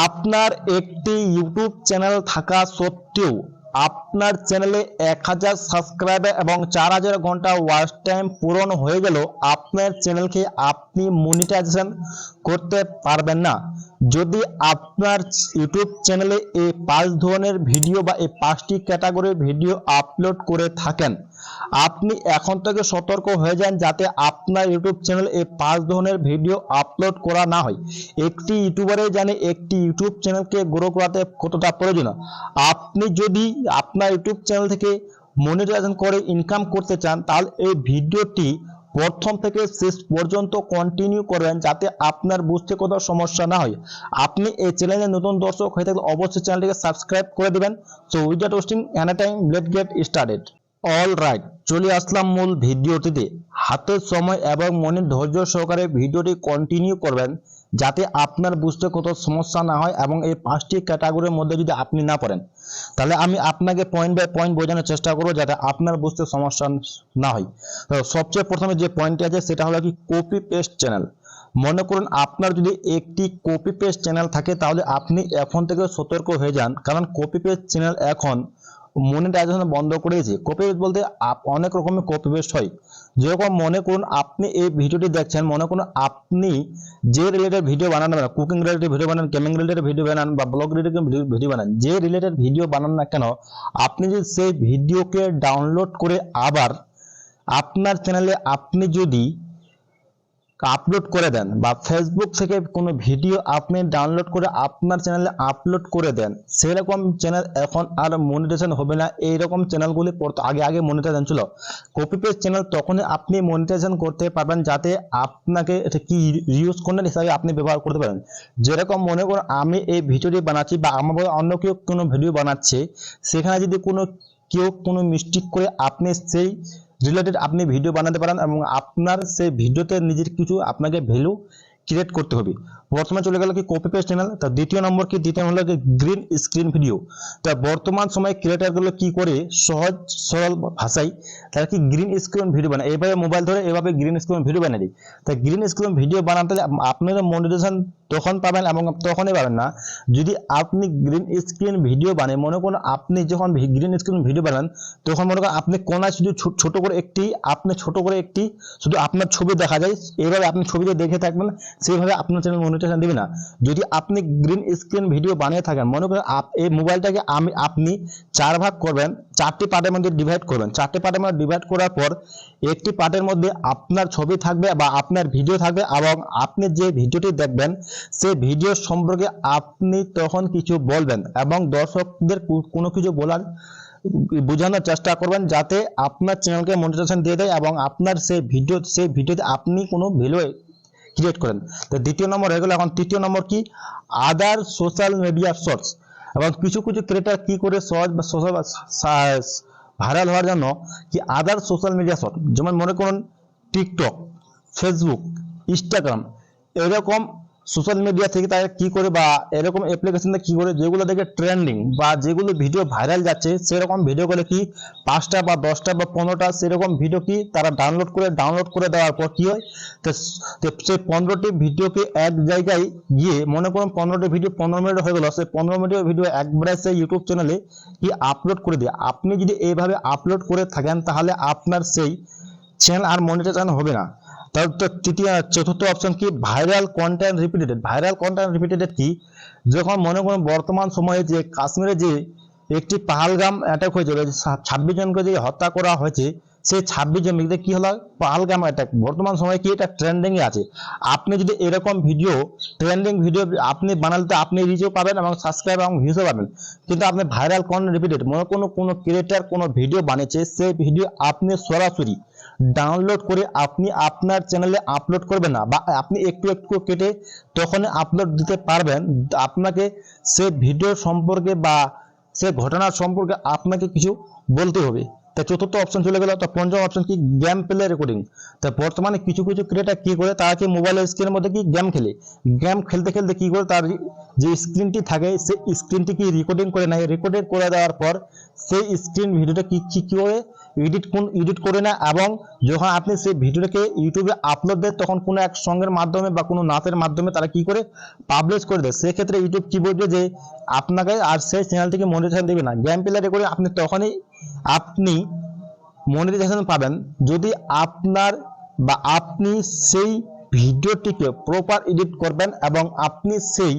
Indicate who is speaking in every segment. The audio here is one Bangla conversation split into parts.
Speaker 1: আপনার একটি ইউটিউব চ্যানেল থাকা সত্ত্বেও আপনার চ্যানেলে এক হাজার সাবস্ক্রাইবার এবং চার হাজার ঘণ্টা ওয়াচ টাইম পূরণ হয়ে গেল আপনার চ্যানেলকে আপনি মনিটাইজেশন করতে পারবেন না। যদি আপনার ইউটিউব চ্যানেলে এই পাঁচ ধরনের ভিডিও বা এই পাঁচটি ক্যাটাগরির ভিডিও আপলোড করে থাকেন, আপনি এখন থেকে সতর্ক হয়ে যান যাতে আপনার ইউটিউব চ্যানেল এই পাঁচ ধরনের ভিডিও আপলোড করা না হয়। একটি ইউটিউবারে জানে একটি ইউটিউব চ্যানেলকে গ্রো করাতে কতটা প্রয়োজন আপনি যদি আপনার ইউটিউব চ্যানেল থেকে মনিটাইজেশন করে ইনকাম করতে চান, তাহলে এই ভিডিওটি প্রথম থেকে শেষ পর্যন্ত কন্টিনিউ করবেন যাতে আপনার বুঝতে কোথাও সমস্যা না হয়। আপনি এই চ্যানেলে নতুন দর্শক হয়ে থাকলে অবশ্যই চ্যানেলটিকে সাবস্ক্রাইব করে দেবেন। So without wasting any time let get started all right চলে আসলাম মূল ভিডিওটিতে হাতের সময় এবং মনের ধৈর্য সহকারে ভিডিওটি কন্টিনিউ করবেন। যাতে আপনার বুঝতে কত সমস্যা না হয় এবং এই পাঁচটি ক্যাটাগরির মধ্যে যদি আপনি না পড়েন, তাহলে আমি আপনাকে পয়েন্ট বাই পয়েন্ট বোঝানোর চেষ্টা করব যাতে আপনার বুঝতে সমস্যা না হয়। তো সবচেয়ে প্রথমে যে পয়েন্টটি আছে, সেটা হলো কি কপি পেস্ট চ্যানেল মনে করুন আপনার যদি একটি কপি পেস্ট চ্যানেল থাকে, তাহলে আপনি এখন থেকে সতর্ক হয়ে যান। কারণ কপি পেস্ট চ্যানেল এখন মনিটাইজেশন বন্ধ করে দিয়েছে কপি পেস্ট বলতে অনেক রকমের কপি পেস্ট হয়। যেরকম মনে করুন আপনি এই ভিডিওটি দেখছেন, মনে করুন আপনি যে রিলেটেড ভিডিও বানান না কুকিং রিলেটেড ভিডিও বানান গেমিং রিলেটেড ভিডিও বানান বা ব্লগ রিলেটেড ভিডিও বানান, যে রিলেটেড ভিডিও বানান না কেন, আপনি যদি সেই ভিডিওকে ডাউনলোড করে আবার আপনার চ্যানেলে আপনি যদি আপলোড করে দেন বা ফেসবুক থেকে কোনো ভিডিও আপনি ডাউনলোড করে আপনার চ্যানেলে আপলোড করে দেন। সেরকম চ্যানেল এখন আর মনিটাইজেশন হবে না। এইরকম চ্যানেলগুলি আগে আগে মনিটাইজেশন ছিল। কপি পেস্ট চ্যানেল তখনই আপনি মনিটাইজেশন করতে পারবেন যাতে আপনাকে এটা কি ইউজ কন্টেন্ট হিসাবে আপনি ব্যবহার করতে পারেন। যেরকম মনে করুন, আমি এই ভিডিওটি বানাচ্ছি বা আমার অন্য কেউ কোনো ভিডিও বানাচ্ছে, সেখানে যদি কোনো কেউ কোনো মিস্টেক করে আপনি সেই রিলেটেড আপনি ভিডিও বানাতে পারেন এবং আপনার সেই ভিডিওতে নিজের কিছু আপনাকে ভ্যালু ক্রিয়েট করতে হবে। প্রথমে চলে গেল কি কপি পেস্ট চ্যানেল তা দ্বিতীয় নম্বর কি, দ্বিতীয় হলো গ্রিন স্ক্রিন ভিডিও তা বর্তমান সময়ে ক্রিয়েটারগুলো কি করে, সহজ, সরল ভাষায় তারা কি গ্রিন স্ক্রিন ভিডিও বানায়। এইভাবে মোবাইল ধরে এভাবে গ্রিন স্ক্রিন ভিডিও বানিয়ে দিই তা গ্রিন স্ক্রিন ভিডিও বানাতে আপনারা মনিটাইজেশন তখন পাবেন এবং তখনই পাবেন না। যদি আপনি গ্রিন স্ক্রিন ভিডিও বানান মনে করুন আপনি যখন গ্রিন স্ক্রিন ভিডিও বানান, তখন মনে করেন আপনি কোনায় শুধু ছোট করে একটি, আপনি ছোট করে একটি, শুধু আপনার ছবি দেখা যায়। এইভাবে আপনি ছবিতে দেখে থাকবেন, সেইভাবে আপনার চ্যানেল মনিটাইজেশন দিবে না। যদি আপনি গ্রিন স্ক্রিন ভিডিও বানিয়ে থাকেন, মনে করেন এই মোবাইলটাকে আমি, আপনি চার ভাগ করবেন, চারটি পার্টের মধ্যে ডিভাইড করবেন। চারটি পার্টের মধ্যে ডিভাইড করার পর, একটি পার্টের মধ্যে আপনার ছবি থাকবে বা আপনার ভিডিও থাকবে এবং আপনি যে ভিডিওটি দেখবেন, সেই ভিডিও সম্পর্কে আপনি তখন কিছু বলবেন এবং দর্শকদের কোনো কিছু বলার, বোঝানোর চেষ্টা করবেন যাতে আপনার চ্যানেলকে মনিটাইজেশন দিয়ে দেয় এবং আপনার সেই ভিডিও সেই ভিডিওতে আপনি কোনো ভ্যালু ক্রিয়েট করেন। তো দ্বিতীয় নম্বর হয়ে গেল এখন তৃতীয় নম্বর কি? আদার সোশ্যাল মিডিয়া সোর্স এবং কিছু কিছু ক্রিয়েটার কি করে সহজ বা সোশ্যাল ভাইরাল হওয়ার জন্য কি আদার সোশ্যাল মিডিয়া শর্ট যেমন মনে করুন টিকটক ফেসবুক ইনস্টাগ্রাম এরকম সোশ্যাল মিডিয়া থেকে তারা কি করে বা এরকম অ্যাপ্লিকেশন কি করে যেগুলো দেখে ট্রেন্ডিং বা যেগুলো ভিডিও ভাইরাল যাচ্ছে, সেরকম ভিডিও করে কি পাঁচটা বা দশটা বা পনেরোটা সেরকম ভিডিও কি তারা ডাউনলোড করে ডাউনলোড করে দেওয়ার পর কি হয়? তো সেই পনেরোটি ভিডিওকে এক জায়গায় গিয়ে মনে করুন পনেরোটি ভিডিও পনেরো মিনিট হয়ে গেল, সেই পনেরো মিনিটের ভিডিও একবারে সেই ইউটিউব চ্যানেলে কি আপলোড করে দিয়ে, আপনি যদি এইভাবে আপলোড করে থাকেন তাহলে আপনার সেই চ্যানেল আর মনিটাইজেশন হবে না। তার তৃতীয়, চতুর্থ অপশন কি? Viral content repeated viral content repeated কি? যখন মনে করুন বর্তমান সময়ে যে কাশ্মীরে যে একটি পাহালগাম অ্যাটাক হয়েছিল ছাব্বিশ জনকে যে হত্যা করা হয়েছে, সেই ছাব্বিশ জন ব্যক্তির কি হলো? পাহালগাম অ্যাটাক বর্তমান সময়ে কি এটা ট্রেন্ডিং আছে? আপনি যদি এরকম ভিডিও ট্রেন্ডিং ভিডিও আপনি বানালে তো আপনি রিচও পাবেন এবং সাবস্ক্রাইব এবং ভিউসও পাবেন। কিন্তু আপনি ভাইরাল কন্টেন্ট রিপিটেড মনে কোনো কোনো ক্রিয়েটার কোনো ভিডিও বানিয়েছে, সেই ভিডিও আপনি সরাসরি ডাউনলোড করে আপনি আপনার চ্যানেলে আপলোড করবেন না বা আপনি একটু একটু কেটে তখন আপলোড দিতে পারবেন। আপনাকে সে ভিডিও সম্পর্কে বা সে ঘটনার সম্পর্কে আপনাকে কিছু বলতে হবে। তা চতুর্থ অপশন চলে গেল, তো পঞ্চম অপশন কি? গেম প্লে রেকর্ডিং তা বর্তমানে কিছু কিছু ক্রিয়েটার কি করে? তারা কি মোবাইলের স্ক্রিনের মধ্যে কি গেম খেলে? গেম খেলতে খেলতে কি করে? তার যে স্ক্রিনটি থাকে, সেই স্ক্রিনটি কি রেকর্ডিং করে নেয়? রেকর্ডিং করে দেওয়ার পর সেই স্ক্রিন ভিডিওটা কি কি করে এডিট কোন এডিট করে না এবং যখন আপনি সেই ভিডিওটাকে ইউটিউবে আপলোড দেন তখন কোনো এক সঙ্গের মাধ্যমে বা কোনো নাচের মাধ্যমে তারা কি করে পাবলিশ করে দেয়। সেক্ষেত্রে ইউটিউব কি বলবে যে, আপনাকে আর সেই চ্যানেল থেকে মনিটাইজেশন দেবে না। গেম প্লে রেকর্ডিং আপনি তখনই আপনি মনিটাইজেশন পাবেন যদি আপনার বা আপনি সেই ভিডিওটিকে প্রপার এডিট করবেন এবং আপনি সেই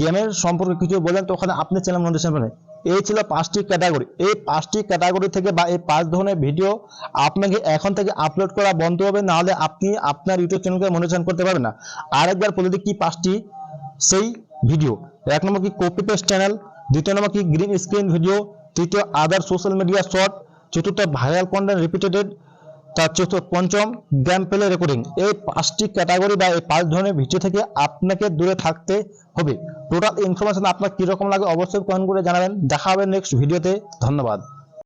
Speaker 1: গেমের সম্পর্কে কিছু বলেন তখন আপনি চ্যানেল মনিটাইজেশন পাবেন। এই ছিল পাঁচটি ক্যাটাগরি এই পাঁচটি ক্যাটাগরি থেকে বা এই পাঁচ ধরনের ভিডিও আপনাকে এখন থেকে আপলোড করা বন্ধ হবে, নাহলে আপনি আপনার ইউটিউব চ্যানেলকে মনিটাইজেশন করতে পারবেন না। আরেকবার বলে দিই কি পাঁচটি সেই ভিডিও এক নম্বর কি কপি পেস্ট চ্যানেল দ্বিতীয় নম্বর কি গ্রিন স্ক্রিন ভিডিও তৃতীয় আদার সোশ্যাল মিডিয়া শর্ট চতুর্থ ভাইরাল কন্টেন্ট রিপিটেডেড তার চতুর্থ পঞ্চম গেম প্লে রেকর্ডিং এই পাঁচটি ক্যাটাগরি বা এই পাঁচ ধরনের ভিডিও থেকে আপনাকে দূরে থাকতে হবে। টোটাল ইনফরমেশন আপনার কীরকম লাগে অবশ্যই কমেন্ট করে জানাবেন। দেখা হবে নেক্সট ভিডিওতে ধন্যবাদ।